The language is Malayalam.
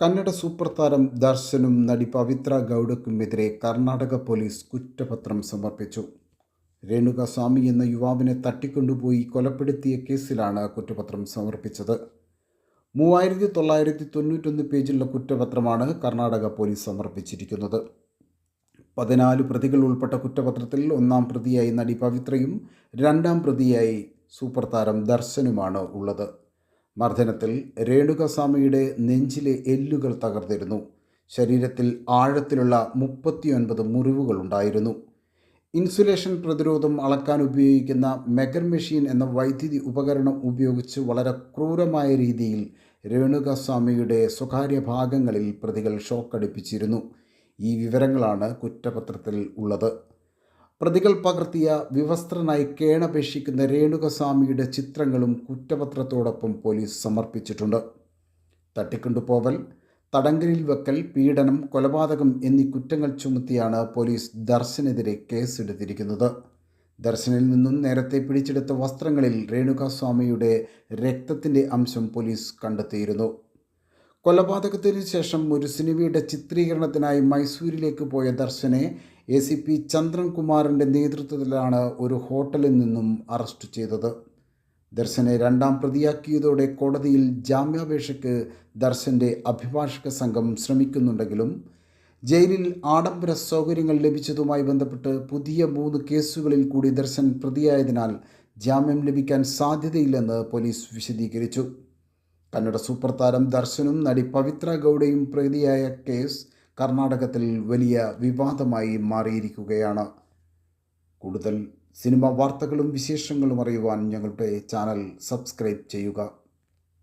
കന്നഡ സൂപ്പർ താരം ദർശനും നടി പവിത്ര ഗൗഡക്കുമെതിരെ കർണാടക പോലീസ് കുറ്റപത്രം സമർപ്പിച്ചു. രേണുക സ്വാമി എന്ന യുവാവിനെ തട്ടിക്കൊണ്ടുപോയി കൊലപ്പെടുത്തിയ കേസിലാണ് കുറ്റപത്രം സമർപ്പിച്ചത്. മൂവായിരത്തി തൊള്ളായിരത്തി തൊണ്ണൂറ്റൊന്ന് പേജുള്ള കുറ്റപത്രമാണ് കർണാടക പോലീസ് സമർപ്പിച്ചിരിക്കുന്നത്. പതിനാല് പ്രതികൾ ഉൾപ്പെട്ട കുറ്റപത്രത്തിൽ ഒന്നാം പ്രതിയായി നടി പവിത്രയും രണ്ടാം പ്രതിയായി സൂപ്പർ താരം ദർശനുമാണ് ഉള്ളത്. മർദ്ദനത്തിൽ രേണുകസ്വാമിയുടെ നെഞ്ചിലെ എല്ലുകൾ തകർന്നിരുന്നു. ശരീരത്തിൽ ആഴത്തിലുള്ള മുപ്പത്തിയൊൻപത് മുറിവുകളുണ്ടായിരുന്നു. ഇൻസുലേഷൻ പ്രതിരോധം അളക്കാൻ ഉപയോഗിക്കുന്ന മെഗർ മെഷീൻ എന്ന വൈദ്യുതി ഉപകരണം ഉപയോഗിച്ച് വളരെ ക്രൂരമായ രീതിയിൽ രേണുകസ്വാമിയുടെ സ്വകാര്യ ഭാഗങ്ങളിൽ പ്രതികൾ ഷോക്കടിപ്പിച്ചിരുന്നു. ഈ വിവരങ്ങളാണ് കുറ്റപത്രത്തിൽ ഉള്ളത്. പ്രതികൾ പകർത്തിയ വിവസ്ത്രനായി കേണപേക്ഷിക്കുന്ന രേണുകസ്വാമിയുടെ ചിത്രങ്ങളും കുറ്റപത്രത്തോടൊപ്പം പോലീസ് സമർപ്പിച്ചിട്ടുണ്ട്. തട്ടിക്കൊണ്ടുപോവൽ തടങ്കലിൽ വെക്കൽ പീഡനം കൊലപാതകം എന്നീ കുറ്റങ്ങൾ ചുമത്തിയാണ് പോലീസ് ദർശനെതിരെ കേസെടുത്തിരിക്കുന്നത്. ദർശനിൽ നിന്നും നേരത്തെ പിടിച്ചെടുത്ത വസ്ത്രങ്ങളിൽ രേണുകാസ്വാമിയുടെ രക്തത്തിന്റെ അംശം പോലീസ് കണ്ടെത്തിയിരുന്നു. കൊലപാതകത്തിന് ശേഷം ഒരു സിനിമയുടെ ചിത്രീകരണത്തിനായി മൈസൂരിലേക്ക് പോയ ദർശനെ എ സി പി ചന്ദ്രൻകുമാറിന്റെ നേതൃത്വത്തിലാണ് ഒരു ഹോട്ടലിൽ നിന്നും അറസ്റ്റ് ചെയ്തത്. ദർശനെ രണ്ടാം പ്രതിയാക്കിയതോടെ കോടതിയിൽ ജാമ്യാപേക്ഷയ്ക്ക് ദർശന്റെ അഭിഭാഷക സംഘം ശ്രമിക്കുന്നുണ്ടെങ്കിലും ജയിലിൽ ആഡംബര സൗകര്യങ്ങൾ ലഭിച്ചതുമായി ബന്ധപ്പെട്ട് പുതിയ മൂന്ന് കേസുകളിൽ കൂടി ദർശൻ പ്രതിയായതിനാൽ ജാമ്യം ലഭിക്കാൻ സാധ്യതയില്ലെന്ന് പോലീസ് വിശദീകരിച്ചു. കന്നഡ സൂപ്പർ താരം ദർശനും നടി പവിത്ര ഗൗഡയും പ്രതിയായ കേസ് കർണാടകത്തിൽ വലിയ വിവാദമായി മാറിയിരിക്കുകയാണ്. കൂടുതൽ സിനിമ വാർത്തകളും വിശേഷങ്ങളും അറിയുവാൻ ഞങ്ങളുടെ ചാനൽ സബ്സ്ക്രൈബ് ചെയ്യുക.